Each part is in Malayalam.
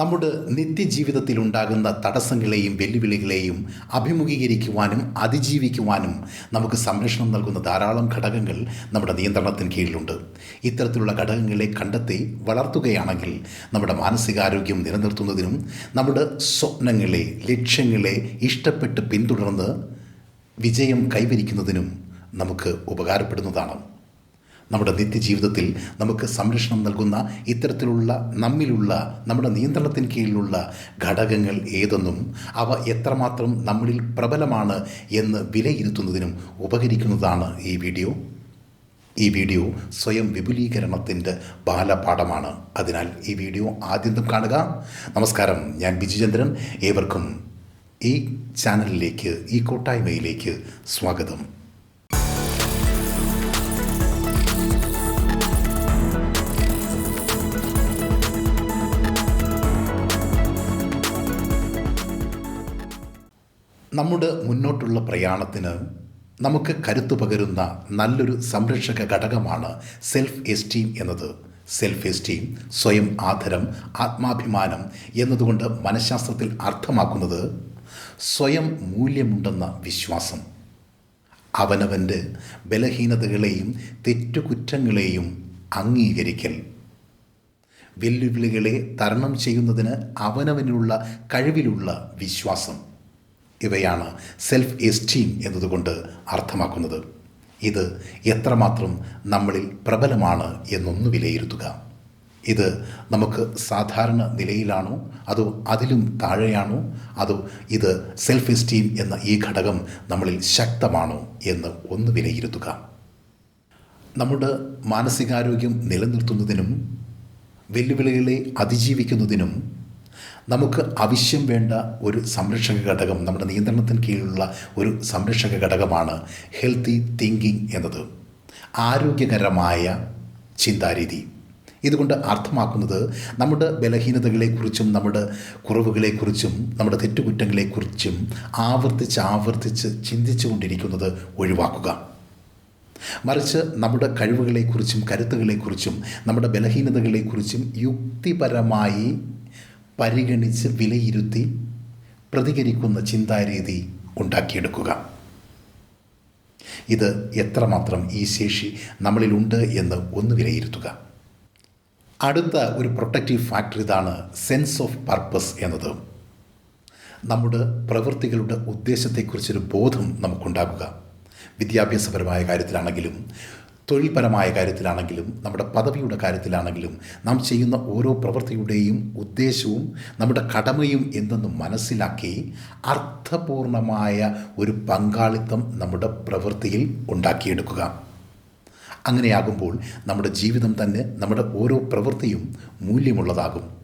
നമ്മുടെ നിത്യജീവിതത്തിൽ ഉണ്ടാകുന്ന തടസ്സങ്ങളെയും വെല്ലുവിളികളെയും അഭിമുഖീകരിക്കുവാനും അതിജീവിക്കുവാനും നമുക്ക് സംരക്ഷണം നൽകുന്ന ധാരാളം ഘടകങ്ങൾ നമ്മുടെ നിയന്ത്രണത്തിന് കീഴിലുണ്ട്. ഇത്തരത്തിലുള്ള ഘടകങ്ങളെ കണ്ടെത്തി വളർത്തുകയാണെങ്കിൽ നമ്മുടെ മാനസികാരോഗ്യം നിലനിർത്തുന്നതിനും നമ്മുടെ സ്വപ്നങ്ങളെ ലക്ഷ്യങ്ങളെ ഇഷ്ടപ്പെട്ട് പിന്തുടർന്ന് വിജയം കൈവരിക്കുന്നതിനും നമുക്ക് ഉപകാരപ്പെടുന്നതാണ്. നമ്മുടെ നിത്യജീവിതത്തിൽ നമുക്ക് സംരക്ഷണം നൽകുന്ന ഇത്തരത്തിലുള്ള നമ്മിലുള്ള നമ്മുടെ നിയന്ത്രണത്തിന് കീഴിലുള്ള ഘടകങ്ങൾ ഏതെന്നും അവ എത്രമാത്രം നമ്മളിൽ പ്രബലമാണ് എന്ന് വിലയിരുത്തുന്നതിനും ഉപകരിക്കുന്നതാണ് ഈ വീഡിയോ. ഈ വീഡിയോ സ്വയം വിപുലീകരണത്തിന്റെ ബാലപാഠമാണ്. അതിനാൽ ഈ വീഡിയോ ആദ്യം കാണുക. നമസ്കാരം. ഞാൻ ബിജുചന്ദ്രൻ ഏവർക്കും ഈ ചാനലിലേക്ക് ഈ കൂട്ടായ്മയിലേക്ക് സ്വാഗതം. നമ്മുടെ മുന്നോട്ടുള്ള പ്രയാണത്തിന് നമുക്ക് കരുത്തു പകരുന്ന നല്ലൊരു സംരക്ഷക ഘടകമാണ് സെൽഫ് എസ്റ്റീം എന്നത്. സെൽഫ് എസ്റ്റീം സ്വയം ആദരം ആത്മാഭിമാനം എന്നതുകൊണ്ട് മനഃശാസ്ത്രത്തിൽ അർത്ഥമാക്കുന്നത് സ്വയം മൂല്യമുണ്ടെന്ന വിശ്വാസം. അവനവന്റെ ബലഹീനതകളെയും തെറ്റുകുറ്റങ്ങളെയും അംഗീകരിക്കൽ. വെല്ലുവിളികളെ തരണം ചെയ്യുന്നതിന് അവനവനുള്ള കഴിവിലുള്ള വിശ്വാസം. ഇവയാണ് സെൽഫ് എസ്റ്റീം എന്നതുകൊണ്ട് അർത്ഥമാക്കുന്നത്. ഇത് എത്രമാത്രം നമ്മളിൽ പ്രബലമാണ് എന്നൊന്ന് വിലയിരുത്തുക. ഇത് നമുക്ക് സാധാരണ നിലയിലാണോ? അതോ അതിലും താഴെയാണോ? അതോ ഇത് സെൽഫ് എസ്റ്റീം എന്ന ഈ ഘടകം നമ്മളിൽ ശക്തമാണോ എന്ന് ഒന്ന് വിലയിരുത്തുക. നമ്മുടെ മാനസികാരോഗ്യം നിലനിർത്തുന്നതിനും വെല്ലുവിളികളെ അതിജീവിക്കുന്നതിനും നമുക്ക് ആവശ്യം വേണ്ട ഒരു സംരക്ഷക ഘടകം നമ്മുടെ നിയന്ത്രണത്തിന് കീഴിലുള്ള ഒരു സംരക്ഷക ഘടകമാണ് ഹെൽത്തി തിങ്കിങ് എന്നത്. ആരോഗ്യകരമായ ചിന്താരീതി. ഇതുകൊണ്ട് അർത്ഥമാക്കുന്നത് നമ്മുടെ ബലഹീനതകളെക്കുറിച്ചും നമ്മുടെ കുറവുകളെക്കുറിച്ചും നമ്മുടെ തെറ്റുകുറ്റങ്ങളെക്കുറിച്ചും ആവർത്തിച്ച് ആവർത്തിച്ച് ചിന്തിച്ചു കൊണ്ടിരിക്കുന്നത് ഒഴിവാക്കുക. മറിച്ച് നമ്മുടെ കഴിവുകളെക്കുറിച്ചും കരുത്തുകളെക്കുറിച്ചും നമ്മുടെ ബലഹീനതകളെക്കുറിച്ചും യുക്തിപരമായി പരിഗണിച്ച് വിലയിരുത്തി പ്രതികരിക്കുന്ന ചിന്താരീതി ഉണ്ടാക്കിയെടുക്കുക. ഇത് എത്രമാത്രം ഈ ശേഷി നമ്മളിലുണ്ട് എന്ന് ഒന്ന് വിലയിരുത്തുക. അടുത്ത ഒരു പ്രൊട്ടക്റ്റീവ് ഫാക്ടർ ഇതാണ് സെൻസ് ഓഫ് പർപ്പസ് എന്നത്. നമ്മുടെ പ്രവൃത്തികളുടെ ഉദ്ദേശത്തെക്കുറിച്ചൊരു ബോധം നമുക്കുണ്ടാകുക. വിദ്യാഭ്യാസപരമായ കാര്യത്തിലാണെങ്കിലും തൊഴിൽപരമായ കാര്യത്തിലാണെങ്കിലും നമ്മുടെ പദവിയുടെ കാര്യത്തിലാണെങ്കിലും നാം ചെയ്യുന്ന ഓരോ പ്രവൃത്തിയുടെയും ഉദ്ദേശവും നമ്മുടെ കടമയും എന്തെന്ന് മനസ്സിലാക്കി അർത്ഥപൂർണമായ ഒരു പങ്കാളിത്തം നമ്മുടെ പ്രവൃത്തിയിൽ ഉണ്ടാക്കിയെടുക്കുക. അങ്ങനെയാകുമ്പോൾ നമ്മുടെ ജീവിതം തന്നെ നമ്മുടെ ഓരോ പ്രവൃത്തിയും മൂല്യമുള്ളതാകും.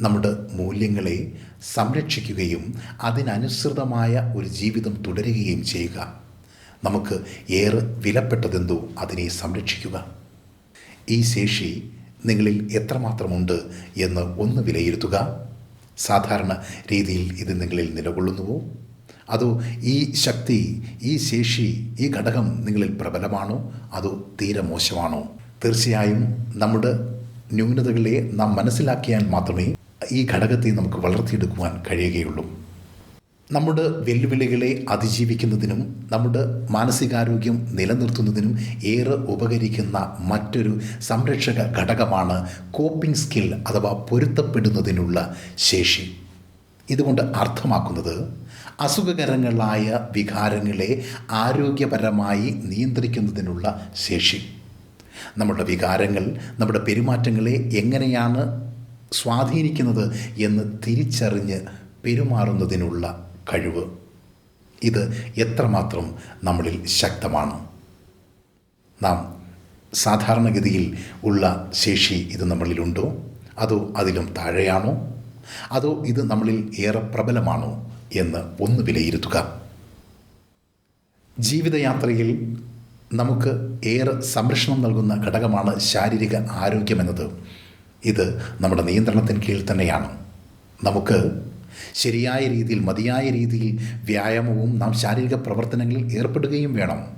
നമ്മുടെ മൂല്യങ്ങളെ സംരക്ഷിക്കുകയും അതിനനുസൃതമായ ഒരു ജീവിതം തുടരുകയും ചെയ്യുക. നമുക്ക് ഏറെ വിലപ്പെട്ടതെന്തോ അതിനെ സംരക്ഷിക്കുക. ഈ ശേഷി നിങ്ങളിൽ എത്രമാത്രമുണ്ട് എന്ന് ഒന്ന് വിലയിരുത്തുക. സാധാരണ രീതിയിൽ ഇത് നിങ്ങളിൽ നിലകൊള്ളുന്നുവോ? അതോ ഈ ശക്തി ഈ ശേഷി ഈ ഘടകം നിങ്ങളിൽ പ്രബലമാണോ? അതോ തീരെ മോശമാണോ? തീർച്ചയായും നമ്മുടെ ന്യൂനതകളെ നാം മനസ്സിലാക്കിയാൽ മാത്രമേ ഈ ഘടകത്തെ നമുക്ക് വളർത്തിയെടുക്കുവാൻ കഴിയുകയുള്ളൂ. നമ്മുടെ വെല്ലുവിളികളെ അതിജീവിക്കുന്നതിനും നമ്മുടെ മാനസികാരോഗ്യം നിലനിർത്തുന്നതിനും ഏറെ ഉപകരിക്കുന്ന മറ്റൊരു സംരക്ഷക ഘടകമാണ് കോപ്പിംഗ് സ്കിൽ അഥവാ പൊരുത്തപ്പെടുന്നതിനുള്ള ശേഷി. ഇതുകൊണ്ട് അർത്ഥമാക്കുന്നത് അസുഖകരങ്ങളായ വികാരങ്ങളെ ആരോഗ്യപരമായി നിയന്ത്രിക്കുന്നതിനുള്ള ശേഷി. നമ്മുടെ വികാരങ്ങൾ നമ്മുടെ പെരുമാറ്റങ്ങളെ എങ്ങനെയാണ് സ്വാധീനിക്കുന്നത് എന്ന് തിരിച്ചറിഞ്ഞ് പെരുമാറുന്നതിനുള്ള കഴിവ്. ഇത് എത്രമാത്രം നമ്മളിൽ ശക്തമാണ്. നാം സാധാരണഗതിയിൽ ഉള്ള ശേഷി ഇത് നമ്മളിലുണ്ടോ? അതോ അതിലും താഴെയാണോ? അതോ ഇത് നമ്മളിൽ ഏറെ പ്രബലമാണോ എന്ന് ഒന്ന് വിലയിരുത്തുക. ജീവിതയാത്രയിൽ നമുക്ക് ഏറെ സംരക്ഷണം നൽകുന്ന ഘടകമാണ് ശാരീരിക ആരോഗ്യമെന്നത് ഇത് നമ്മുടെ നിയന്ത്രണത്തിന് കീഴിൽ തന്നെയാണ്. നമുക്ക് ശരിയായ രീതിയിൽ മതിയായ രീതിയിൽ വ്യായാമവും നാം ശാരീരിക പ്രവർത്തനങ്ങളിൽ ഏർപ്പെടുകയും വേണം.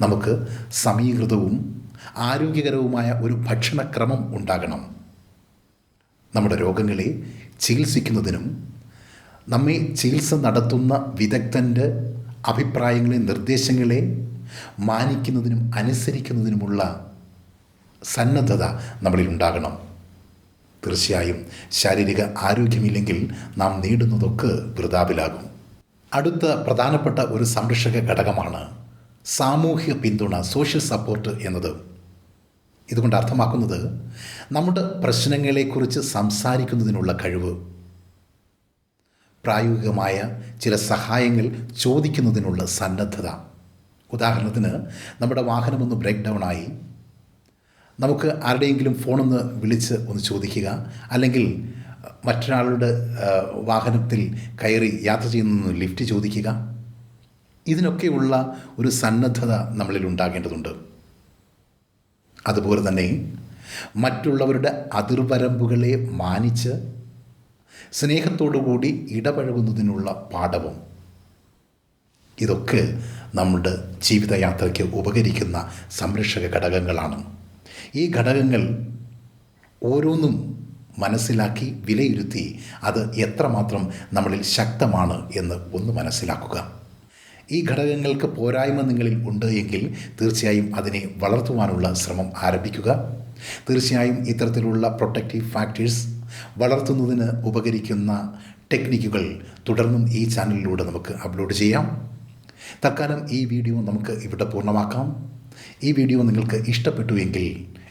നമുക്ക് സമീകൃതവും ആരോഗ്യകരവുമായ ഒരു ഭക്ഷണക്രമം ഉണ്ടാകണം. നമ്മുടെ രോഗങ്ങളെ ചികിത്സിക്കുന്നതിനും നമ്മെ ചികിത്സ നടത്തുന്ന വിദഗ്ധന്റെ അഭിപ്രായങ്ങളെ നിർദ്ദേശങ്ങളെ മാനിക്കുന്നതിനും അനുസരിക്കുന്നതിനുമുള്ള സന്നദ്ധത നമ്മളിൽ ഉണ്ടാകണം. തീർച്ചയായും ശാരീരിക ആരോഗ്യമില്ലെങ്കിൽ നാം നേടുന്നതൊക്കെ വൃതാപിലാകും. അടുത്ത പ്രധാനപ്പെട്ട ഒരു സംരക്ഷക ഘടകമാണ് സാമൂഹ്യ പിന്തുണ സോഷ്യൽ സപ്പോർട്ട് എന്നത്. ഇതുകൊണ്ട് അർത്ഥമാക്കുന്നത് നമ്മുടെ പ്രശ്നങ്ങളെക്കുറിച്ച് സംസാരിക്കുന്നതിനുള്ള കഴിവ്. പ്രായോഗികമായ ചില സഹായങ്ങൾ ചോദിക്കുന്നതിനുള്ള സന്നദ്ധത. ഉദാഹരണത്തിന് നമ്മുടെ വാഹനമൊന്ന് ബ്രേക്ക് ഡൗൺ ആയി. നമുക്ക് ആരുടെയെങ്കിലും ഫോണൊന്ന് വിളിച്ച് ഒന്ന് ചോദിക്കുക. അല്ലെങ്കിൽ മറ്റൊരാളുടെ വാഹനത്തിൽ കയറി യാത്ര ചെയ്യുന്ന ലിഫ്റ്റ് ചോദിക്കുക. ഇതിനൊക്കെയുള്ള ഒരു സന്നദ്ധത നമ്മളിൽ ഉണ്ടാകേണ്ടതുണ്ട്. അതുപോലെ തന്നെ മറ്റുള്ളവരുടെ അതിർവരമ്പുകളെ മാനിച്ച് സ്നേഹത്തോടുകൂടി ഇടപഴകുന്നതിനുള്ള പാഠവും ഇതൊക്കെ നമ്മുടെ ജീവിതയാത്രയ്ക്ക് ഉപകരിക്കുന്ന സംരക്ഷക ഘടകങ്ങളാണ്. ഈ ഘടകങ്ങൾ ഓരോന്നും മനസ്സിലാക്കി വിലയിരുത്തി അത് എത്രമാത്രം നമ്മളിൽ ശക്തമാണ് എന്ന് ഒന്ന് മനസ്സിലാക്കുക. ഈ ഘടകങ്ങൾക്ക് പോരായ്മ നിങ്ങളിൽ ഉണ്ട് എങ്കിൽ തീർച്ചയായും അതിനെ വളർത്തുവാനുള്ള ശ്രമം ആരംഭിക്കുക. തീർച്ചയായും ഇത്തരത്തിലുള്ള പ്രൊട്ടക്റ്റീവ് ഫാക്ടേഴ്സ് വളർത്തുന്നതിന് ഉപകരിക്കുന്ന ടെക്നിക്കുകൾ തുടർന്നും ഈ ചാനലിലൂടെ നമുക്ക് അപ്ലോഡ് ചെയ്യാം. തൽക്കാലം ഈ വീഡിയോ നമുക്ക് ഇവിടെ പൂർണമാക്കാം. ഈ വീഡിയോ നിങ്ങൾക്ക് ഇഷ്ടപ്പെട്ടു എങ്കിൽ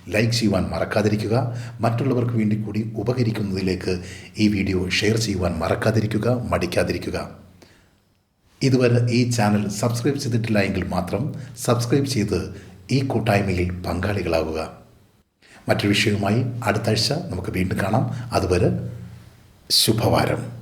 ലൈക്ക് ചെയ്യുവാൻ മറക്കാതിരിക്കുക. മറ്റുള്ളവർക്ക് വേണ്ടി കൂടി ഉപകരിക്കുന്നതിലേക്ക് ഈ വീഡിയോ ഷെയർ ചെയ്യുവാൻ മറക്കാതിരിക്കുക മടിക്കാതിരിക്കുക. ഇതുവരെ ഈ ചാനൽ സബ്സ്ക്രൈബ് ചെയ്തിട്ടില്ല എങ്കിൽ മാത്രം സബ്സ്ക്രൈബ് ചെയ്ത് ഈ കൂട്ടായ്മയിൽ പങ്കാളികളാവുക. മറ്റൊരു വിഷയവുമായി അടുത്ത ആഴ്ച നമുക്ക് വീണ്ടും കാണാം. അതുവരെ ശുഭവാരം.